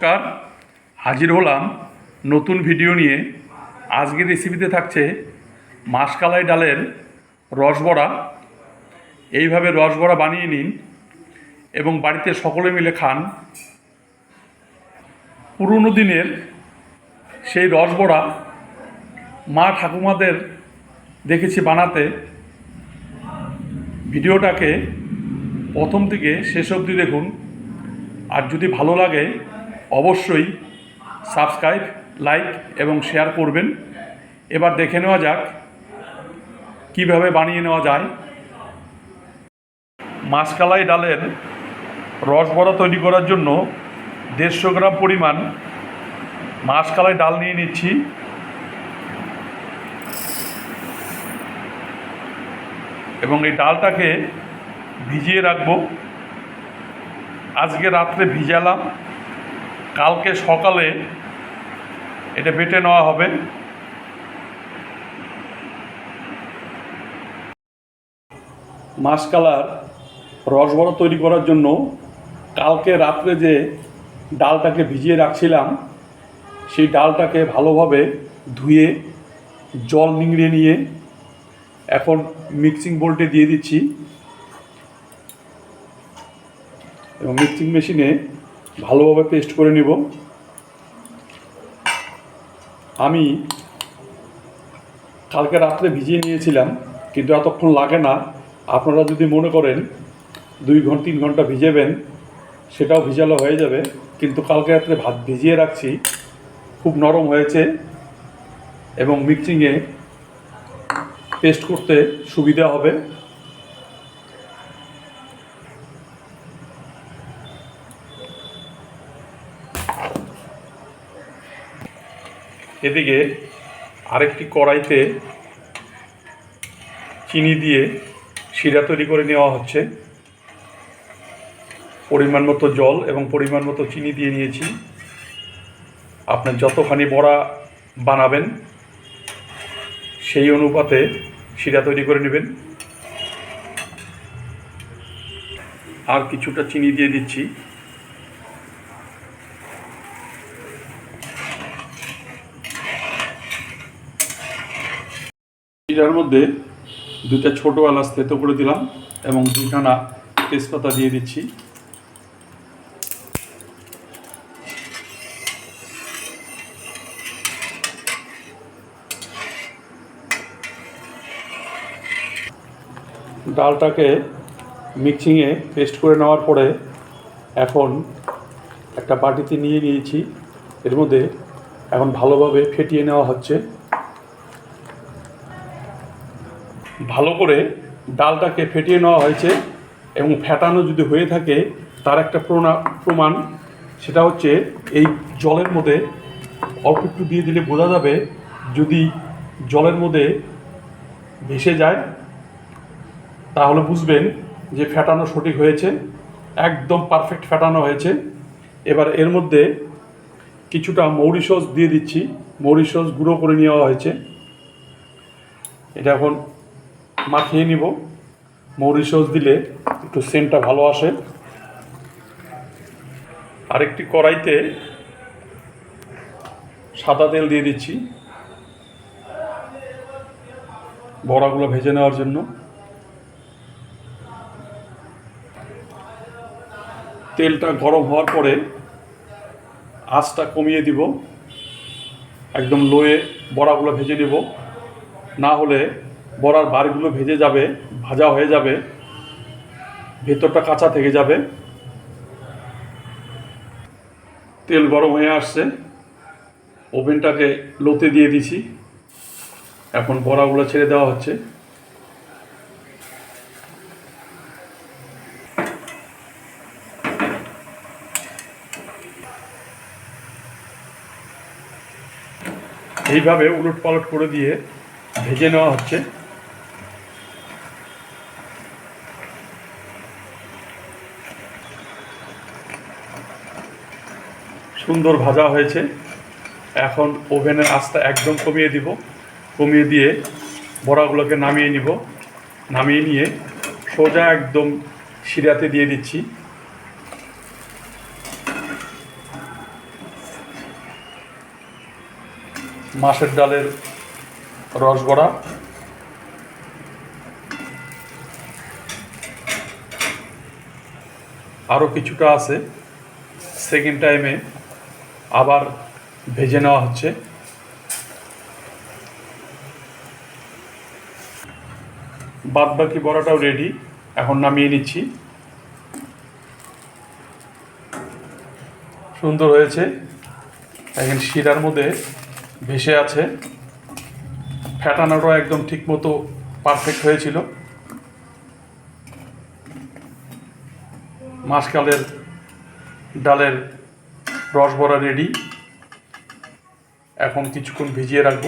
নমস্কার, হাজির হলাম নতুন ভিডিও নিয়ে। আজকের রেসিপিতে থাকছে মাসকালাই ডালের রসবড়া এইভাবে রসবড়া বানিয়ে নিন এবং বাড়িতে সকলে মিলে খান। পুরনো দিনের সেই রসবড়া মা ঠাকুমাদের দেখেছি বানাতে। ভিডিওটাকে প্রথম থেকে শেষ অবধি দেখুন। আর যদি ভালো লাগে অবশ্যই সাবস্ক্রাইব, লাইক এবং শেয়ার করবেন। এবার দেখে নেওয়া যাক কীভাবে বানিয়ে নেওয়া যায়। মাসকালাই ডালের রস বড়া তৈরি করার জন্য দেড়শো গ্রাম পরিমাণ মাসকালাই ডাল নিয়ে নিচ্ছি। এবং এই ডালটাকে ভিজিয়ে রাখব। আজকে রাত্রে ভিজালাম। কালকে সকালে এটা বেটে নেওয়া হবে। মাসকালার রসবড়া তৈরি করার জন্য কালকে রাত্রে যে ডালটাকে ভিজিয়ে রাখছিলাম, সেই ডালটাকে ভালোভাবে ধুয়ে, জল নিংড়ে নিয়ে এখন মিক্সিং বোল্টে দিয়ে দিচ্ছি। এবং মিক্সিং মেশিনে ভালোভাবে পেস্ট করে নিব। আমি কালকে রাত্রে ভিজিয়ে নিয়েছিলাম, কিন্তু এতক্ষণ লাগে না। আপনারা যদি মনে করেন দুই ঘণ্টা, তিন ঘণ্টা ভিজাবেন, সেটাও ভিজালো হয়ে যাবে। কিন্তু কালকে রাত্রে ভাত ভিজিয়ে রাখছি, খুব নরম হয়েছে এবং মিক্সিংয়ে পেস্ট করতে সুবিধা হবে। এদিকে আরেকটি কড়াইতে চিনি দিয়ে শিরা তৈরি করে নেওয়া হচ্ছে। পরিমাণ মতো জল এবং পরিমাণ মতো চিনি দিয়ে নিয়েছি। আপনার যতখানি বড়া বানাবেন, সেই অনুপাতে শিরা তৈরি করে নেবেন। আর কিছুটা চিনি দিয়ে দিচ্ছি। এটার মধ্যে দুটা ছোটো এলাচ থেতো করে দিলাম এবং দুখানা তেজপাতা দিয়ে দিচ্ছি। ডালটাকে মিক্সিংয়ে পেস্ট করে নেওয়ার পরে এখন একটা বাটিতে নিয়ে নিয়েছি। এর মধ্যে এখন ভালোভাবে ফেটিয়ে নেওয়া হচ্ছে। ভালো করে ডালটাকে ফেটিয়ে নেওয়া হয়েছে এবং ফেটানো যদি হয়ে থাকে, তার একটা প্রমাণ, সেটা হচ্ছে এই জলের মধ্যে অল্প একটু দিয়ে দিলে বোঝা যাবে যদি জলের মধ্যে ভেসে যায়, তাহলে বুঝবেন যে ফেটানো সঠিক হয়েছে, একদম পারফেক্ট ফেটানো হয়েছে। এবার এর মধ্যে কিছুটা মৌরি সস দিয়ে দিচ্ছি। মৌরি সস গুঁড়ো করে নেওয়া হয়েছে। এটা এখন মাখিয়ে নিব। মৌরি সস দিলে একটু সেন্টটা ভালো আসে। আরেকটি কড়াইতে সাদা তেল দিয়ে দিচ্ছি। বড়াগুলো ভেজে নেওয়ার জন্য। তেলটা গরম হওয়ার পরে আঁচটা কমিয়ে দিব। একদম লোয়ে বড়াগুলো ভেজে নেব। না হলে বড়ার বারগুলো ভেজে যাবে, ভাজা হয়ে যাবে, ভেতরটা কাঁচা থেকে যাবে। তেল গরম হয়ে আসছে। ওভেনটাকে লোতে দিয়ে দিছি। এখন বড়াগুলো ছেড়ে দেওয়া হচ্ছে। এইভাবে উলট পালট করে দিয়ে ভেজে নেওয়া হচ্ছে। সুন্দর ভাজা হয়েছে। এখন ওভেনের আস্তা একদম কমিয়ে দিব। কমিয়ে দিয়ে বড়াগুলোকে নামিয়ে নিব। নামিয়ে নিয়ে সোজা একদম শিরাতে দিয়ে দিচ্ছি। মাছের ডালের রসবড়া আরও কিছুটা আছে। সেকেন্ড টাইমে আবার ভেজে নেওয়া হচ্ছে। বাদ বাকি বড়াটাও রেডি এখন নামিয়ে নিচ্ছি। সুন্দর হয়েছে। এখন শিরার মধ্যে ভেসে আছে। ফ্যাটানোটাও একদম ঠিক মতো পারফেক্ট হয়েছিল। মাসকালের ডালের রস বড়া রেডি এখন কিছুক্ষণ ভিজিয়ে রাখব।